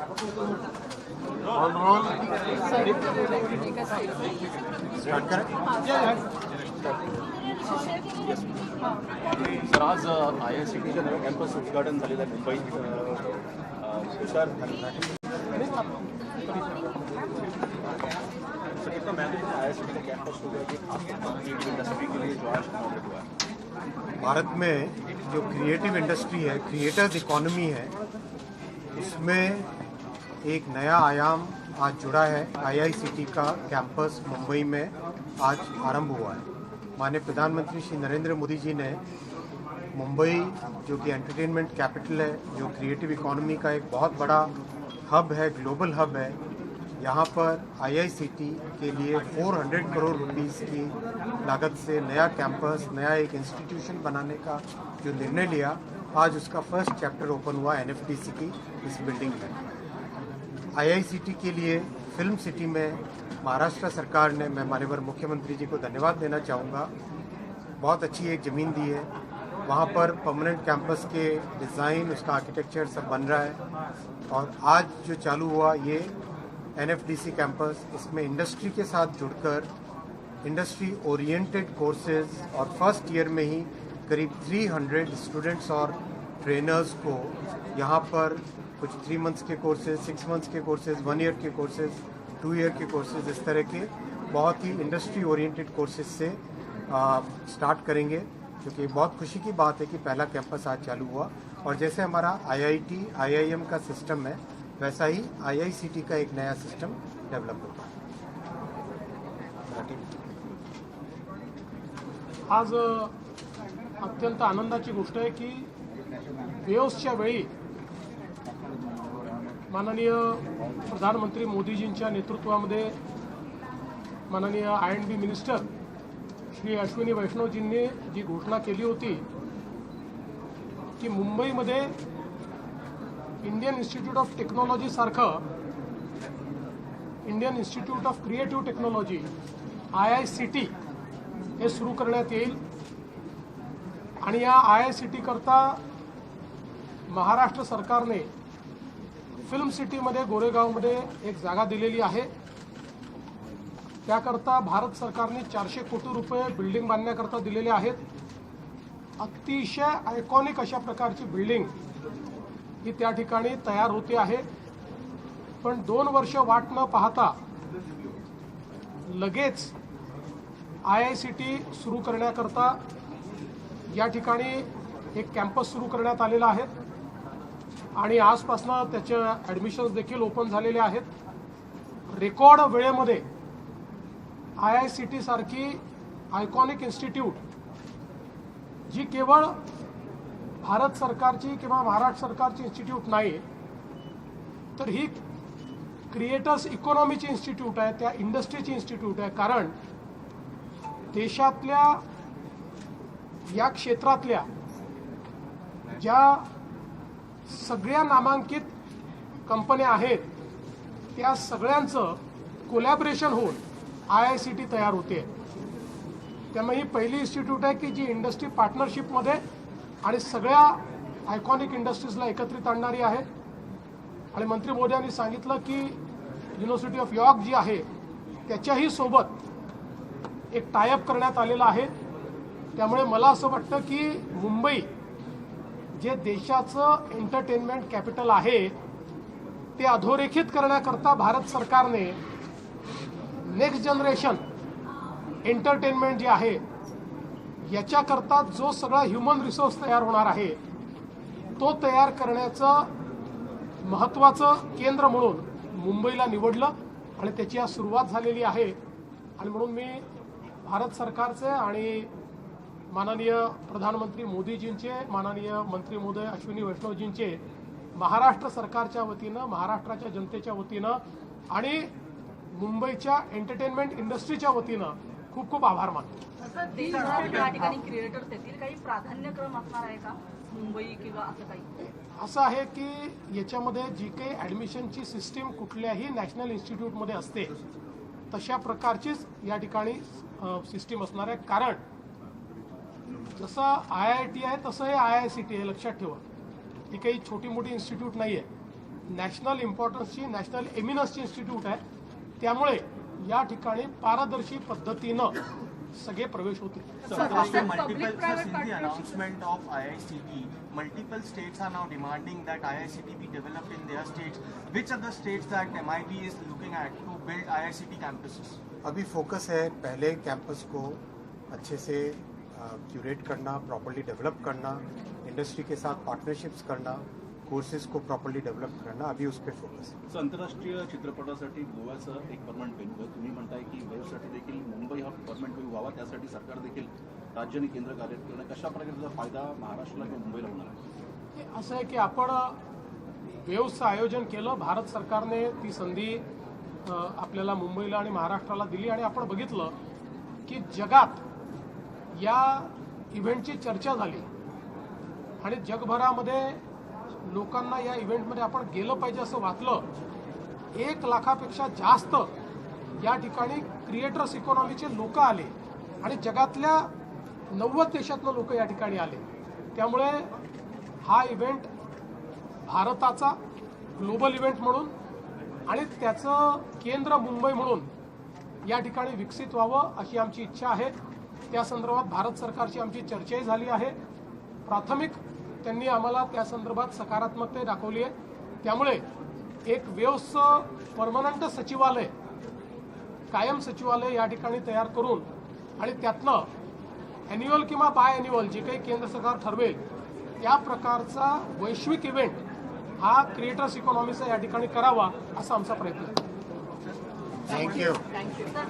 On roll start करें sir आज I I C टीच्या नव्या कॅम्पस उद्घाटन झालेलं आहे मुंबईत. अ, अ, तुषार सर कितना मैंने आय आय सी टी का कैंपस हो गया कि आपको क्रिएटिव इंडस्ट्री के लिए जो आज मौजूद हुआ है भारत में जो क्रिएटिव इंडस्ट्री है क्रिएटर्स इकोनॉमी है उसमें एक नया आयाम आज जुड़ा है। आईआईसीटी का कैंपस मुंबई में आज आरंभ हुआ है। माननीय प्रधानमंत्री श्री नरेंद्र मोदी जी ने मुंबई, जो कि एंटरटेनमेंट कैपिटल है, जो क्रिएटिव इकोनॉमी का एक बहुत बड़ा हब है ग्लोबल हब है, यहाँ पर आईआईसीटी के लिए 400 करोड़ रुपीस की लागत से नया कैंपस नया एक इंस्टीट्यूशन बनाने का जो निर्णय लिया, आज उसका फ़र्स्ट चैप्टर ओपन हुआ एनएफटीसी की इस बिल्डिंग में। आईआईसीटी के लिए फ़िल्म सिटी में महाराष्ट्र सरकार ने, मैं मान्यवर मुख्यमंत्री जी को धन्यवाद देना चाहूँगा। बहुत अच्छी एक ज़मीन दी है। वहाँ पर परमानेंट कैंपस के डिज़ाइन उसका आर्किटेक्चर सब बन रहा है। और आज जो चालू हुआ ये एनएफडीसी कैंपस इसमें इंडस्ट्री के साथ जुड़कर इंडस्ट्री ओरिएंटेड कोर्सेज और फ़र्स्ट ईयर में ही करीब 300 स्टूडेंट्स और ट्रेनर्स को यहाँ पर कुछ थ्री मंथ्स के कोर्सेज सिक्स मंथ्स के कोर्सेज वन ईयर के कोर्सेज टू ईयर के कोर्सेज इस तरह के बहुत ही इंडस्ट्री ओरिएंटेड कोर्सेज से आ, स्टार्ट करेंगे। क्योंकि बहुत खुशी की बात है कि पहला कैंपस आज चालू हुआ। और जैसे हमारा आईआईटी आईआईएम का सिस्टम है वैसा ही आईआईसीटी का एक नया सिस्टम डेवलप होगा आज अत्यंत आनंदाची गोष्ट आहे की वेव्सच्या वेळी माननीय प्रधानमंत्री मोदीजींच्या नेतृत्वामध्ये माननीय I and B minister Shri Ashwini वैष्णवजींनी जी घोषणा केली होती की मुंबईमध्ये Indian institute of टेक्नॉलॉजीसारखं Indian institute of creative technology I I C T हे सुरू करण्यात येईल. आणि या आय आय सी टी करता महाराष्ट्र सरकारने फिल्म सिटीमध्ये गोरेगावमध्ये एक जागा दिलेली आहे. त्याकरता भारत सरकारने चारशे कोटी रुपये बिल्डिंग बांधण्याकरता दिलेले आहेत. अतिशय आयकॉनिक अशा प्रकारची बिल्डिंग ही त्या ठिकाणी तयार होते आहे. पण दोन वर्ष वाट न पाहता लगेच आय आय सी टी सुरू करण्याकरता या ठिकाणी एक कॅम्पस सुरू करण्यात आलेला आहे. आणि आजपासनं त्याचे ॲडमिशन्स देखील ओपन झालेले आहेत. रेकॉर्ड वेळेमध्ये आय आय सी टी सारखी आयकॉनिक इन्स्टिट्यूट जी केवळ भारत सरकारची किंवा महाराष्ट्र सरकारची इन्स्टिट्यूट नाही तर ही क्रिएटर्स इकॉनॉमीची इन्स्टिट्यूट आहे त्या इंडस्ट्रीची इन्स्टिट्यूट आहे. कारण देशातल्या या क्षेत्रातल्या ज्या सगळ्या नामांकित कंपन्या आहेत त्या सगळ्यांचं कोलॅबरेशन होऊन आय आय सी टी तयार होते. त्यामुळे ही पहिली इन्स्टिट्यूट आहे की जी इंडस्ट्री पार्टनरशिपमध्ये आणि सगळ्या आयकॉनिक इंडस्ट्रीजला एकत्रित आणणारी आहे. आणि मंत्री मोदयांनी सांगितलं की युनिव्हर्सिटी ऑफ यॉर्क जी आहे त्याच्याही सोबत एक टायअप करण्यात आलेला आहे. त्यामुळे मला असं वाटतं की मुंबई जे देशाचं एंटरटेनमेंट कॅपिटल आहे ते अधोरेखित करण्याकरता भारत सरकारने नेक्स्ट जनरेशन एंटरटेनमेंट जे आहे याच्याकरता जो सगळा ह्युमन रिसोर्स तयार होणार आहे तो तयार करण्याचं महत्त्वाचं केंद्र म्हणून मुंबईला निवडलं आणि त्याची आज सुरुवात झालेली आहे. आणि म्हणून मी भारत सरकारचे आणि माननीय प्रधानमंत्री मोदीजींचे माननीय मंत्री महोदय अश्विनी वैष्णवजींचे महाराष्ट्र सरकारच्या वतीनं महाराष्ट्राच्या जनतेच्या वतीनं आणि मुंबईच्या एंटरटेनमेंट इंडस्ट्रीच्या वतीनं खूप खूप आभार मानतो. या ठिकाणी क्रिएटर्स येतील काही प्राधान्यक्रम असणार आहे का? मुंबई किंवा असं काही? असं आहे की याच्यामध्ये जी काही ॲडमिशनची सिस्टीम कुठल्याही नॅशनल इन्स्टिट्यूटमध्ये असते तशा प्रकारचीच या ठिकाणी सिस्टीम असणार आहे. कारण जसं आय आय टी आहे तसं हे आय आय सी टी आहे लक्षात ठेवा ती काही छोटी मोठी इन्स्टिट्यूट नाही आहे नॅशनल इम्पॉर्टन्सची नॅशनल एमिनन्सची इन्स्टिट्यूट आहे त्यामुळे या ठिकाणी पारदर्शी पद्धतीनं सगळे प्रवेश after sir, multiple, states are now demanding that IICT be developed in their states. Which are the states that MIB is looking at to build IICT campuses? अभी फोकस है पहले कैंपस को अच्छे से क्यूरेट करना प्रॉपरली डेवलप करना industry के साथ पार्टनरशिप्स करना कोर्सेज को प्रॉपरली डेवलप करना अभी उस पर फोकस है। सर, आंतरराष्ट्रीय चित्रपटासाठी गोव्याचं एक परमनंट वेन्यू आहे. तुम्ही म्हणताय की वेव्हसाठी देखील मुंबई हा परमनंट वेन्यू व्हावा. त्यासाठी सरकार देखील राज्य आणि केंद्र कार्य करणं कशा प्रकारे त्याचा फायदा महाराष्ट्राला किंवा मुंबईला होणार आहे? हे असं आहे की आपण वेव्सचं आयोजन केलं भारत सरकारने ती संधी आपल्याला मुंबईला आणि महाराष्ट्राला दिली आणि आपण बघितलं की जगात या इव्हेंटची चर्चा झाली. आणि जगभरामध्ये लोकांना या इव्हेंटमध्ये आपण गेलं पाहिजे असं वाटलं. एक लाखापेक्षा जास्त या ठिकाणी क्रिएटर्स इकॉनॉमीचे लोक आले. आणि जगातल्या नव्वद देशातनं लोक या ठिकाणी आले. त्यामुळे हा इव्हेंट भारताचा ग्लोबल इव्हेंट म्हणून आणि त्याचं केंद्र मुंबई म्हणून या ठिकाणी विकसित व्हावं अशी आमची इच्छा आहे. त्या संदर्भात भारत सरकारची आमची चर्चाही झाली आहे. प्राथमिक त्यांनी आम्हाला त्या संदर्भात सकारात्मकता दाखवली आहे. त्यामुळे एक वेव्सचं परमनंट सचिवालय कायम सचिवालय या ठिकाणी तयार करून आणि त्यातनं ॲन्युअल किंवा बाय ॲन्युअल जे काही केंद्र सरकार ठरवेल त्या प्रकारचा वैश्विक इव्हेंट हा क्रिएटर्स इकॉनॉमीचा या ठिकाणी करावा असा आमचा प्रयत्न आहे. Thank you sir